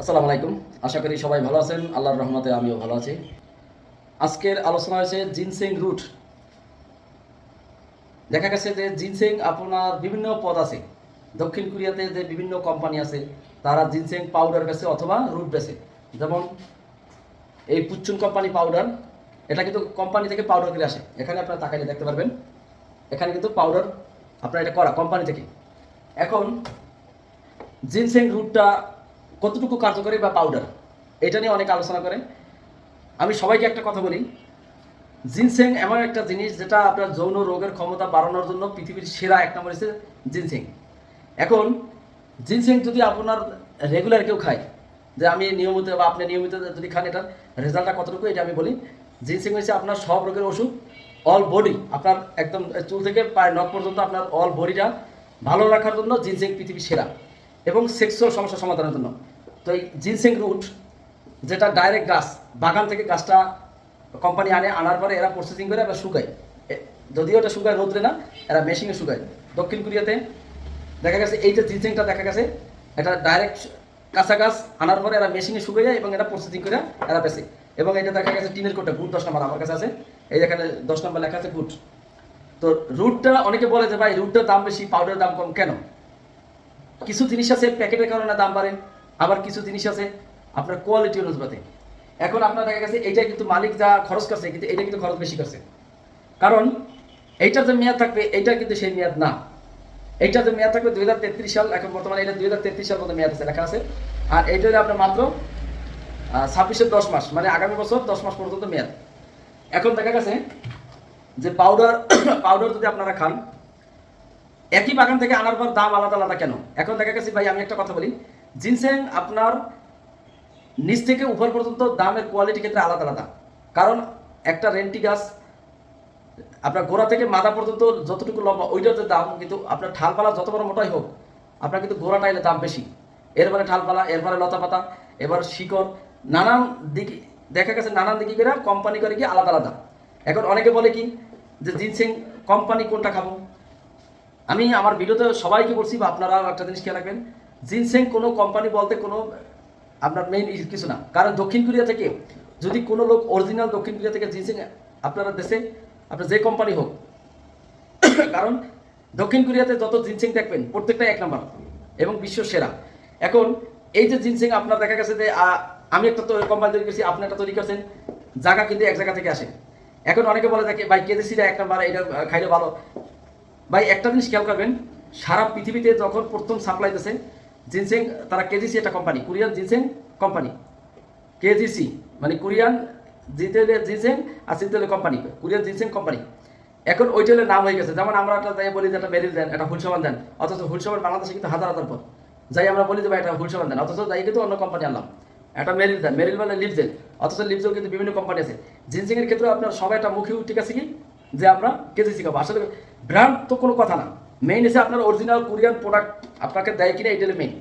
আসসালামু আলাইকুম। আশা করি সবাই ভালো আছেন। আল্লাহর রহমতে আমিও ভালো আছি। আজকের আলোচনা হয়েছে জিনসেং রুট। দেখা গেছে যে জিনসেং আপনার বিভিন্ন পদ আছে। দক্ষিণ কোরিয়াতে যে বিভিন্ন কোম্পানি আছে, তারা জিনসেং পাউডার বেছে অথবা রুট বেছে। যেমন এই পুচ্চুন কোম্পানি পাউডার এটা কিন্তু কোম্পানি থেকে পাউডার করে আসে। এখানে আপনারা তাকাইলে দেখতে পারবেন। এখানে কিন্তু পাউডার আপনার এটা করা কোম্পানি থেকে। এখন জিনসেং রুটটা কতটুকু কার্যকরী বা পাউডার এটা নিয়ে অনেক আলোচনা করে। আমি সবাইকে একটা কথা বলি। জিনসেং এমন একটা জিনিস যেটা আপনার যৌন রোগের ক্ষমতা বাড়ানোর জন্য পৃথিবীর সেরা এক নম্বর হচ্ছে জিনসেং। এখন, জিনসেং যদি আপনার রেগুলার কেউ খায়, যে আমি নিয়মিত বা আপনি নিয়মিত যদি খান এটার রেজাল্টটা কতটুকু, এটা আমি বলি। জিনসেং হচ্ছে আপনার সব রোগের ওষুধ অল বডি আপনার একদম চুল থেকে পায়ে নখ পর্যন্ত আপনার অল বডিটা ভালো রাখার জন্য জিনসেং পৃথিবীর সেরা। এবং সেক্সুয়াল সমস্যা সমাধানের জন্য। তো এই জিনসেং রুট যেটা ডাইরেক্ট গাছ, বাগান থেকে গাছটা কোম্পানি আনে, আনার পরে এরা প্রসেসিং করে, এরা শুকায়। যদিও এটা শুকায় রোদ্রে না, এরা মেশিনে শুকায়। দক্ষিণ কোরিয়াতে দেখা গেছে, এই যে জিনসেংটা দেখা গেছে, এটা ডাইরেক্ট কাঁচা গাছ আনার পরে এরা মেশিনে শুকিয়ে যায় এবং এরা প্রসেসিং করে এরা বেছে এবং এটা দেখা গেছে, টিনের কোটে গুড দশ নম্বর আমার কাছে আছে। এই যেখানে দশ নম্বর লেখা আছে গুড তো রুটটা অনেকে বলে যে, ভাই রুটটার দাম বেশি পাউডারের দাম কম, কেন? কিছু জিনিস আছে, প্যাকেটের কারণে দাম বাড়ে, আবার কিছু জিনিস আছে, আপনার কোয়ালিটি অনুপাতে। এখন আপনার দেখা গেছে এইটা কিন্তু মালিক যা খরচ করছে, কিন্তু এটা কিন্তু খরচ বেশি করছে। কারণ, এইটার যে মেয়াদ থাকবে এইটা কিন্তু সেই মেয়াদ না। এইটা যে মেয়াদ থাকবে দুই হাজার তেত্রিশ সাল, এখন বর্তমানে এটা দুই হাজার তেত্রিশ সাল পর্যন্ত মেয়াদ আছে, লেখা আছে। আর এইটা আপনার মাত্র ছাব্বিশের দশ মাস মানে আগামী বছর দশ মাস পর্যন্ত মেয়াদ। এখন দেখা গেছে যে পাউডার পাউডার যদি আপনারা খান একই বাগান থেকে আনার পর দাম আলাদা আলাদা কেন? এখন দেখা গেছে, ভাই, আমি একটা কথা বলি। জিনসেং আপনার নিচ থেকে উপর পর্যন্ত দামের কোয়ালিটি ক্ষেত্রে আলাদা আলাদা। কারণ একটা রেন্টি গাছ, আপনার গোড়া থেকে মাথা পর্যন্ত যতটুকু লম্বা ওইটার যে দাম কিন্তু আপনার ঠালপালা যত বড় মোটাই হোক, আপনার কিন্তু গোড়া টাইলে দাম বেশি। এরপরে ঠালপালা এরপরে লতা পাতা এবার শিকড়, নানান দিকে, দেখা গেছে নানান দিকে কোম্পানি করে কি আলাদা আলাদা। এখন অনেকে বলে কি, যে জিনসেং কোম্পানি কোনটা খাব? আমি আমার ভিডিওতে সবাইকে বলছি বা আপনারা একটা জিনিস খেয়াল রাখবেন, জিনসেং কোনো কোম্পানি বলতে কোনো আপনার মেইন কিছু না। কারণ দক্ষিণ কোরিয়া থেকে যদি কোনো লোক অরিজিনাল দক্ষিণ কোরিয়া থেকে জিনসেং আপনারা দেশে, আপনার যে কোম্পানি হোক, কারণ দক্ষিণ কোরিয়াতে যত জিনসেং দেখবেন, প্রত্যেকটা এক নাম্বার এবং বিশ্ব সেরা। এখন এই যে জিনসেং আপনার দেখা গেছে যে আমি একটা তো কোম্পানি তৈরি করছি, আপনি একটা তৈরি করছেন, জায়গা কিন্তু এক জায়গা থেকে আসে। এখন অনেকে বলে থাকে, ভাই কেজিসিটা এক নাম্বার, এটা খাইলে ভালো। ভাই, একটা জিনিস খেয়াল করবেন, সারা পৃথিবীতে যখন প্রথম সাপ্লাই দিয়েছে জিনসেং, তারা কেজিসি একটা company Korean ginseng company K G C মানে কোরিয়ান জিতেলে জিনসেং আর জিতেলে কোম্পানি কোরিয়ান জিনসেং কোম্পানি এখন ওইটালের নাম হয়ে গেছে। যেমন আমরা একটা যাই বলি যে একটা মেরিল দেন, একটা হুলসামান দেন, অথচ হুলসামান বাংলাদেশে কিন্তু হাজার হাজার পর যাই আমরা বলি যে ভাই, একটা হুলসামান দেন, অথচ যাই কিন্তু অন্য কোম্পানি আনলাম। একটা মেরিল দেন, মেরিল মানে লিপজেল অথচ লিপজেল কিন্তু বিভিন্ন কোম্পানি আছে। জিনসিংয়ের ক্ষেত্রে আপনার সবাই একটা মুখে ঠিক আছে কি? যে আমরা কেজিসি খাব। আসলে ব্র্যান্ড তো কোনো কথা না। মেইন এসে আপনার অরিজিনাল কোরিয়ান প্রোডাক্ট আপনাকে দেয় কিনা এটাই মেইন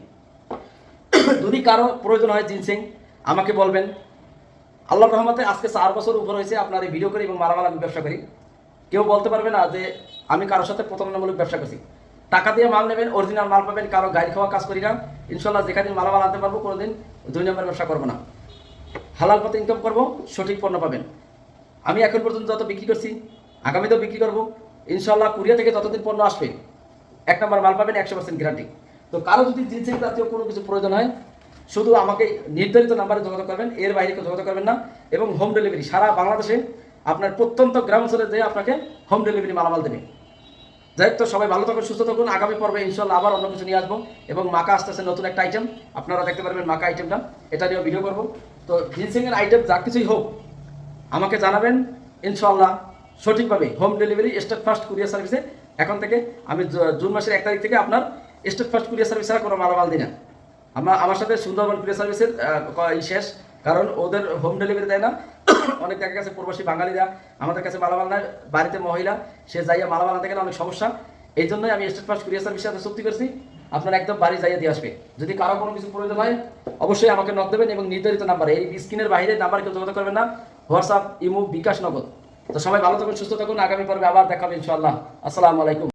যদি কারও প্রয়োজন হয় জিনসিং আমাকে বলবেন। আল্লাহ রহমতে আজকে চার বছর উপর হয়েছে আপনার এই ভিডিও করি এবং মালামাল আমি ব্যবসা করি। কেউ বলতে পারবে না যে আমি কারোর সাথে প্রতারণামূলক ব্যবসা করছি। টাকা দিয়ে মাল নেবেন অরিজিনাল মাল পাবেন, কারও গাড়ি খাওয়া কাজ করি না। ইনশাল্লাহ যেখানে মালামাল আনতে পারব, কোনোদিন দুই নম্বর ব্যবসা করব না। হালাল পথে ইনকাম করব, সঠিক পণ্য পাবেন। আমি এখন পর্যন্ত যত বিক্রি করছি, আগামীতেও বিক্রি করব। ইনশাল্লাহ কুরিয়া থেকে যতদিন পণ্য আসবে, এক নম্বর মাল পাবেন একশো পার্সেন্ট গ্যারান্টি তো কারও যদি জিনসেন জাতীয় কোনো কিছু প্রয়োজন হয়, শুধু আমাকে নির্ধারিত নাম্বারে যোগাযোগ করবেন, এর বাইরে কেউ যোগাযোগ করবেন না, এবং হোম ডেলিভারি সারা বাংলাদেশে আপনার প্রত্যন্ত গ্রাম অঞ্চলে যেয়ে আপনাকে হোম ডেলিভারি মালামাল দেবে। যাই তো সবাই ভালো থাকুন, সুস্থ থাকুন, আগামী পর্বে ইনশাল্লাহ আবার অন্য কিছু নিয়ে আসব, এবং মাকা আসতেছে নতুন একটা আইটেম আপনারা দেখতে পারবেন মাকা আইটেমটা এটা নিয়েও ভিডিও করব। তো জিনসিংয়ের আইটেম যা কিছুই হোক, আমাকে জানাবেন ইনশাল্লাহ সঠিকভাবে home delivery Steadfast courier সার্ভিসে এখন থেকে আমি জুন মাসের এক তারিখ থেকে আপনার স্টেট ফার্স্ট কুরিয়ার সার্ভিস ছাড়া কোনো মালামাল দিই না। আমার আমার সাথে সুন্দরবন কুরিয়ার সার্ভিসের শেষ। কারণ ওদের হোম ডেলিভারি দেয় না। অনেক দেখা গেছে প্রবাসী বাঙালিরা, আমাদের কাছে মালামাল নেয়। বাড়িতে মহিলা, সে যাইয়া মালামাল আনতে গেলে অনেক সমস্যা। এই জন্যই আমি স্টেট ফার্স্ট কুরিয়ার সার্ভিসের সাথে চুক্তি করছি। আপনার একদম বাড়ি যাইয়া দিয়ে আসবে। যদি কারও কোনো কিছু প্রয়োজন হয়, অবশ্যই আমাকে নক দেবেন এবং নির্ধারিত নাম্বার এই স্ক্রিনের বাইরে নাম্বার কেউ যোগাযোগ করবেন না। হোয়াটসঅ্যাপ ইমো বিকাশ নগদ। তো সবাই ভালো থাকুন সুস্থ থাকুন। আগামী পর্বে আবার দেখাবে ইনশাআল্লাহ। আসসালামু আলাইকুম।